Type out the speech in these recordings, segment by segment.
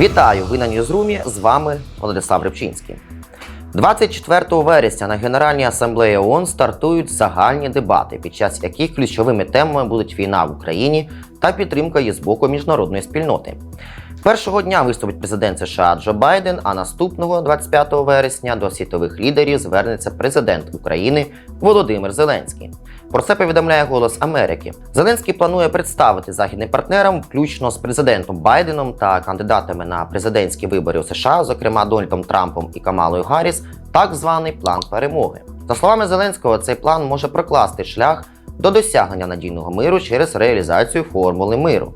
Вітаю! Ви на Ньюзрумі. З вами Владислав Рибчинський. 24 вересня на Генеральній асамблеї ООН стартують загальні дебати, під час яких ключовими темами будуть війна в Україні та підтримка її з боку міжнародної спільноти. Першого дня виступить президент США Джо Байден, а наступного, 25 вересня, до світових лідерів звернеться президент України Володимир Зеленський. Про це повідомляє Голос Америки. Зеленський планує представити західним партнерам, включно з президентом Байденом та кандидатами на президентські вибори у США, зокрема Дональдом Трампом і Камалою Гарріс, так званий план перемоги. За словами Зеленського, цей план може прокласти шлях до досягнення надійного миру через реалізацію формули миру.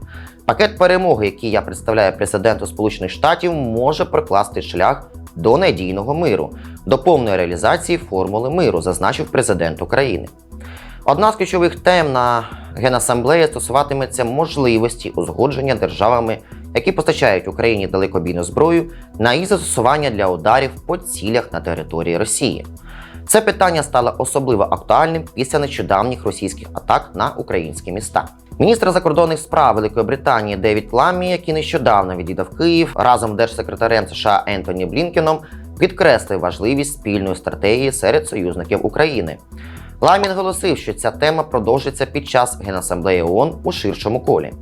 Пакет перемоги, який я представляю президенту Сполучених Штатів, може прокласти шлях до надійного миру, до повної реалізації формули миру, зазначив президент України. Одна з ключових тем на Генасамблеї стосуватиметься можливості узгодження державами, які постачають Україні далекобійну зброю, на їх застосування для ударів по цілях на території Росії. Це питання стало особливо актуальним після нещодавніх російських атак на українські міста. Міністр закордонних справ Великої Британії Девід Ламмі, який нещодавно відвідав Київ разом з держсекретарем США Ентоні Блінкеном, підкреслив важливість спільної стратегії серед союзників України. Ламін наголосив, що ця тема продовжиться під час Генасамблеї ООН у ширшому колі.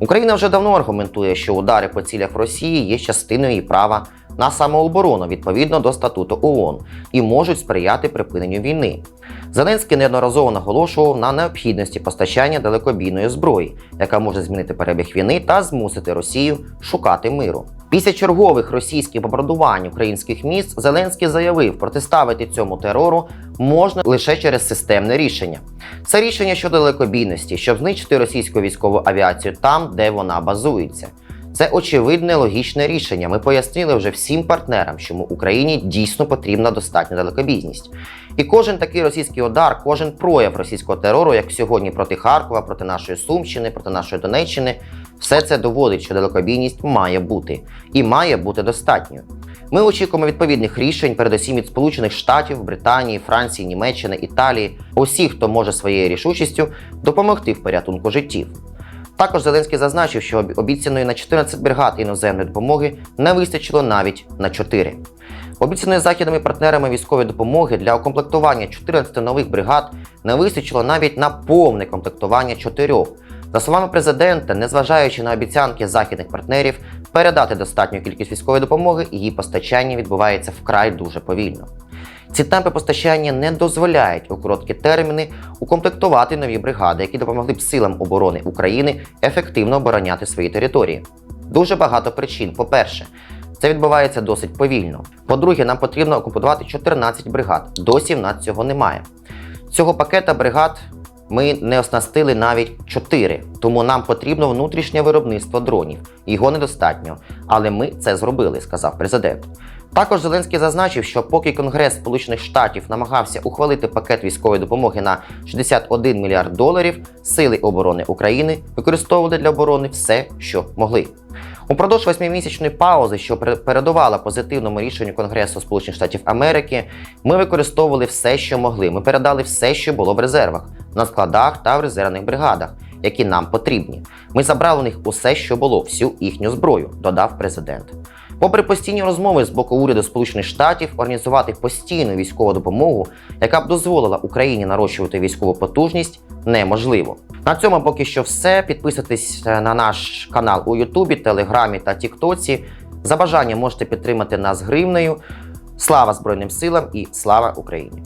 Україна вже давно аргументує, що удари по цілях Росії є частиною її права на самооборону відповідно до статуту ООН і можуть сприяти припиненню війни. Зеленський неодноразово наголошував на необхідності постачання далекобійної зброї, яка може змінити перебіг війни та змусити Росію шукати миру. Після чергових російських бомбардувань українських міст Зеленський заявив, протиставити цьому терору можна лише через системне рішення. Це рішення щодо далекобійності, щоб знищити російську військову авіацію там, де вона базується. Це очевидне логічне рішення. Ми пояснили вже всім партнерам, чому Україні дійсно потрібна достатня далекобійність. І кожен такий російський удар, кожен прояв російського терору, як сьогодні проти Харкова, проти нашої Сумщини, проти нашої Донеччини, все це доводить, що далекобійність має бути і має бути достатньою. Ми очікуємо відповідних рішень, передусім від Сполучених Штатів, Британії, Франції, Німеччини, Італії, усіх, хто може своєю рішучістю допомогти в порятунку життів. Також Зеленський зазначив, що обіцяної на 14 бригад іноземної допомоги не вистачило навіть на 4. Обіцяної західними партнерами військової допомоги для укомплектування 14 нових бригад не вистачило навіть на повне комплектування 4. За словами президента, незважаючи на обіцянки західних партнерів передати достатню кількість військової допомоги, її постачання відбувається вкрай дуже повільно. Ці темпи постачання не дозволяють у короткі терміни укомплектувати нові бригади, які допомогли б силам оборони України ефективно обороняти свої території. Дуже багато причин. По-перше, це відбувається досить повільно. По-друге, нам потрібно окупувати 14 бригад. Досі в нас цього немає. Цього пакета бригад ми не оснастили навіть 4, тому нам потрібно внутрішнє виробництво дронів. Його недостатньо, але ми це зробили, сказав президент. Також Зеленський зазначив, що поки Конгрес Сполучених Штатів намагався ухвалити пакет військової допомоги на 61 мільярд доларів, сили оборони України використовували для оборони все, що могли. Упродовж восьмимісячної паузи, що передувала позитивному рішенню Конгресу Сполучених Штатів Америки, ми використовували все, що могли. Ми передали все, що було в резервах, на складах та в резервних бригадах, які нам потрібні. Ми забрали у них усе, що було, всю їхню зброю, додав президент. Попри постійні розмови з боку уряду Сполучених Штатів організувати постійну військову допомогу, яка б дозволила Україні нарощувати військову потужність, неможливо. На цьому поки що все. Підписуйтесь на наш канал у Ютубі, Телеграмі та Тіктоці. За бажанням можете підтримати нас гривнею. Слава Збройним силам і слава Україні!